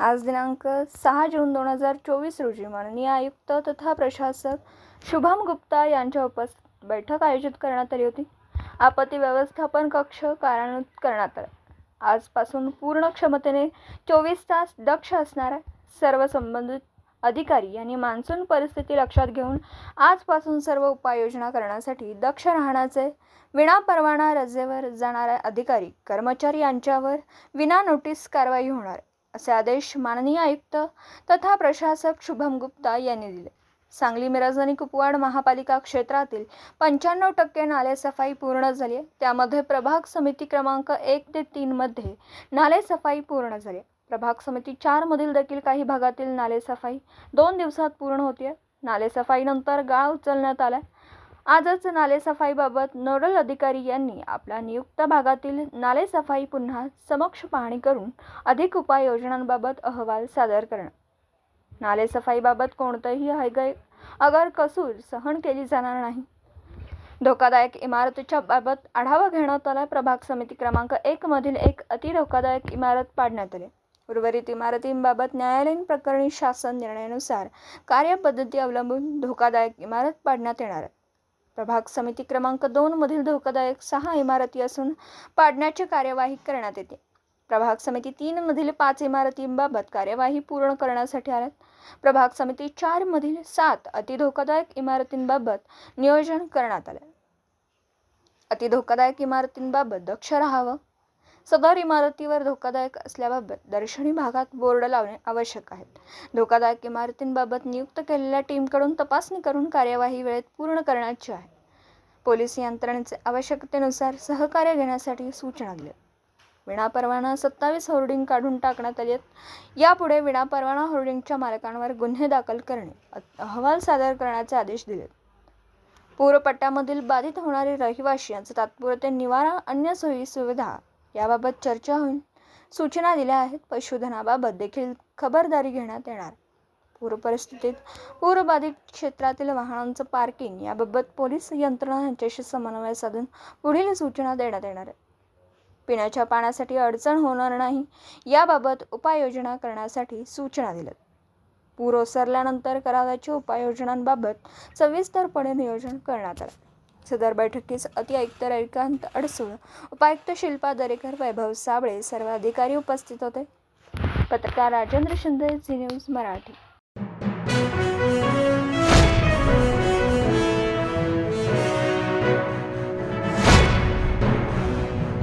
आज दिनांक सहा जून दोन हजार चोवीस रोजी माननीय आयुक्त तथा प्रशासक शुभम गुप्ता यांच्या उपस्थित बैठक आयोजित करण्यात आली होती. आपत्ती व्यवस्थापन कक्ष कार्यान्वित करण्यात आला. आजपासून पूर्ण क्षमतेने चोवीस तास दक्ष असणाऱ्या सर्व संबंधित अधिकारी यांनी मान्सून परिस्थिती लक्षात घेऊन आजपासून सर्व उपाययोजना करण्यासाठी दक्ष राहण्याचे विनापरवाना रजेवर जाणाऱ्या अधिकारी कर्मचारी यांच्यावर विना नोटीस कारवाई होणार. असे आदेश माननीय आयुक्त तथा प्रशासक शुभम गुप्ता यांनी दिले. सांगली मिरज आणि कुपवाड महापालिका क्षेत्रातील पंच्याण्णव टक्के नालेसफाई पूर्ण झाली आहे. त्यामध्ये प्रभाग समिती क्रमांक एक ते तीनमध्ये नालेसफाई पूर्ण झाली आहे. प्रभाग समिती चारमधील देखील काही भागातील नालेसफाई दोन दिवसात पूर्ण होते नालेसफाईनंतर गाळ उचलण्यात आला आजच नालेसफाईबाबत नोडल अधिकारी यांनी आपल्या नियुक्त भागातील नालेसफाई पुन्हा समक्ष पाहणी करून अधिक उपाययोजनांबाबत अहवाल सादर करणं नालेसफाईबाबत कोणतंही हयगय अगर कसूर सहन केली जाणार नाही. धोकादायक इमारतीच्या बाबत आढावा घेण्यात आला प्रभाग समिती क्रमांक एक मधील एक अति धोकादायक इमारत पाडण्यात आली. उर्वरित इमारतींबाबत न्यायालयीन प्रकरणी शासन निर्णयानुसार कार्यपद्धती अवलंबून धोकादायक इमारत पाडण्यात येणार आहे. प्रभाग समिती क्रमांक दोन मधील धोकादायक सहा इमारती असून पाडण्याची कार्यवाही करण्यात येते. प्रभाग समिती तीन मधील पाच इमारतींबाबत कार्यवाही पूर्ण करण्यासाठी आल्यात. प्रभाग समिती चार मधील सात अतिधोकादायक इमारतींबाबत नियोजन करण्यात आले. अति धोकादायक इमारतींबाबत दक्ष राहावं सदर इमारतीवर धोकादायक असल्याबाबत दर्शनी भागात बोर्ड लावणे आवश्यक आहे. धोकादायक इमारतींबाबत नियुक्त केलेल्या टीमकडून तपासणी करून कार्यवाही वेळेत पूर्ण करण्याची आहे. पोलीस यंत्रणेचे आवश्यकतेनुसार सहकार्य घेण्यासाठी सूचना दिल्या. विनापरवाना सत्तावीस होर्डिंग काढून टाकण्यात आली आहेत. यापुढे विनापरवाना होर्डिंगच्या मालकांवर गुन्हे दाखल करणे अहवाल सादर करण्याचे आदेश दिलेत पूरपट्ट्यामधील बाधित होणारे रहिवाशी यांचे तात्पुरते निवारा अन्य सोयी सुविधा याबाबत चर्चा होईल सूचना दिल्या आहेत. पशुधनाबाबत देखील खबरदारी घेण्यात येणार. पूर परिस्थितीत पूरबाधित क्षेत्रातील वाहनांचं पार्किंग याबाबत पोलीस यंत्रणा यांच्याशी समन्वय साधून पुढील सूचना देण्यात येणार आहे. पिण्याच्या पाण्यासाठी अडचण होणार नाही याबाबत उपाययोजना करण्यासाठी सूचना दिल्यात पूर ओसरल्यानंतर करावयाच्या उपाययोजनांबाबत सविस्तरपणे नियोजन करण्यात आलं. सदर बैठकीस अति आयुक्त रविकांत अडसूळ उपायुक्त शिल्पा दरेकर वैभव साबळे सर्व अधिकारी उपस्थित होते. पत्रकार राजेंद्र शिंदे झी न्यूज मराठी.